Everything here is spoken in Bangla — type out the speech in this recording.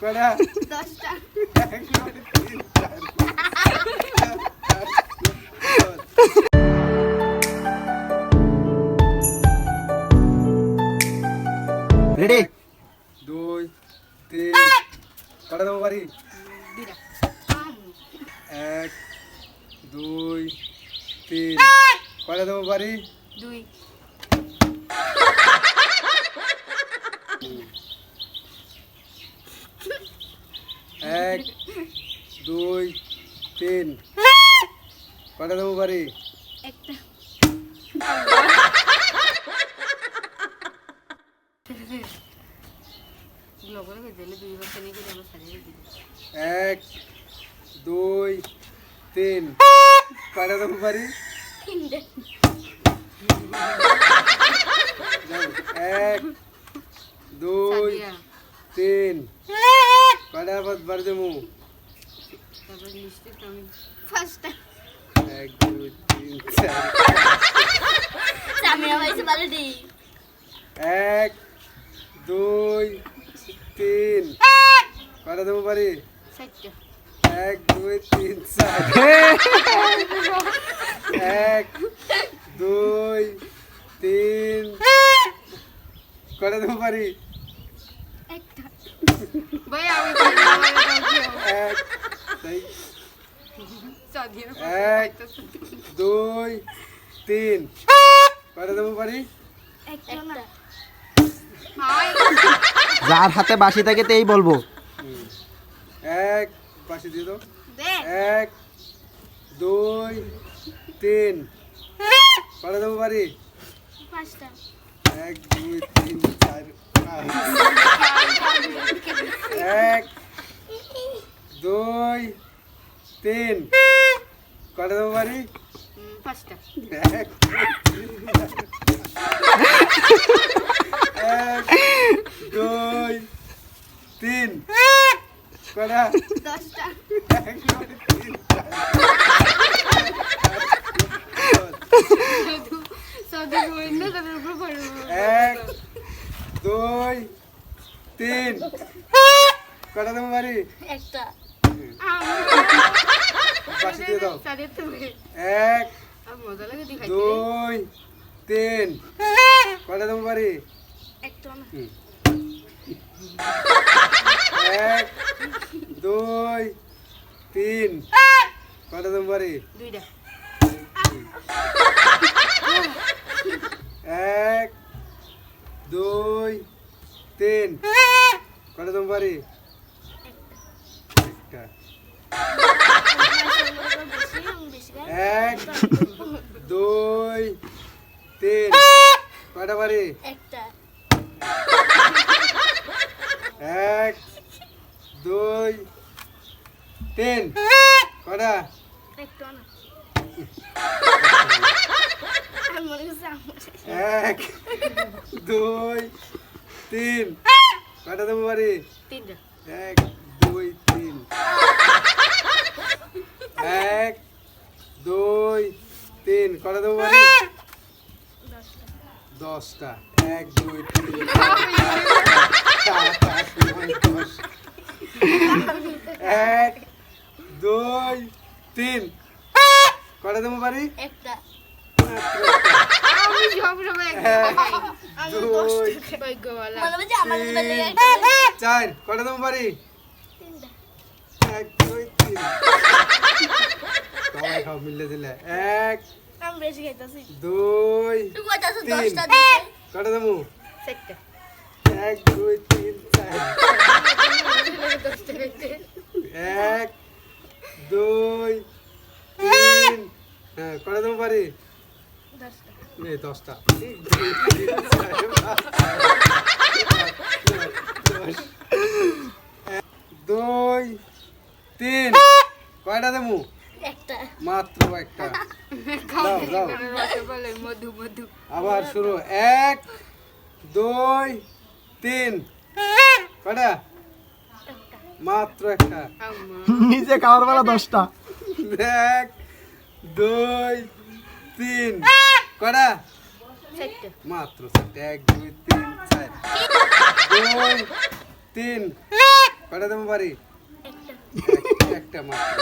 কটা দশটা রেডি দুই তিন। কটা দেবো বাড়ি। এক দুই তিন। কটা দেবো বাড়ি? দুই। এক দুই তিন। কটা দেবো বাড়ি? এক দুই তিন। কটা দেবো বাড়ি? এক দুই তিন। কটা আবার বাড়ি দেবো। এক দুই তিন চার। এক দুই তিন। কটা দেবো সাতটা এক দুই তিন চার। এক দুই তিন। কটা দেবো বাড়ি? একটা। ভাই আমি এক দুই তিন কটা দেবো একটা যার হাতে বাসি থাকে তেই বলব। এক পাশে দিয়ে দাও। এক দুই তিন কটা দেবো বাড়ি পাঁচটা এক দুই তিন চার এক দুই তিন। কটা দেবো বাড়ি? এক দুই তিন। কটা? দশটা। এক দুই তিন। এক দুই তিন। কটা দেবো বাড়ি? একটা। পাশে দিয়ে দাও। এক দুই তিন। কটা দেবো বাড়ি। এক দুই তিন। কটা দেবো বাড়ি? দুইটা এক দুই তিন। কটা বাড়ি একটা। এক দুই তিন। কটা বাড়ি? এক দুই তিন। কটা এক দুই তিন। কটা দেবো বাড়ি? এক দুই তিন। এক দুই তিন। কটা দেবো বাড়ি? দশটা। এক দুই তিন এক দুই তিন। কটা দেবো বাড়ি। আমি সব সময় চার কটা দেবো বাড়ি এক, দুই, তিন সবাই খাও মিলে দিলে এক, দুই, তিন কটা সেটটা এক দুই তিন এক, দুই, তিন। হ্যাঁ কটা দেবো বাড়ি? দশটা এই দশটা দুই, তিন, কয়টা দেবো? মাত্র একটা। আবার শুরু। এক দুই তিন। কটা মাত্র একটা। নিজে খাওয়ার বেলা দশটা। এক দুই তিন। কটা মাত্র এক দুই তিন চার। দুই তিন। কটা দেবো বাড়ি? একটা মাত্র।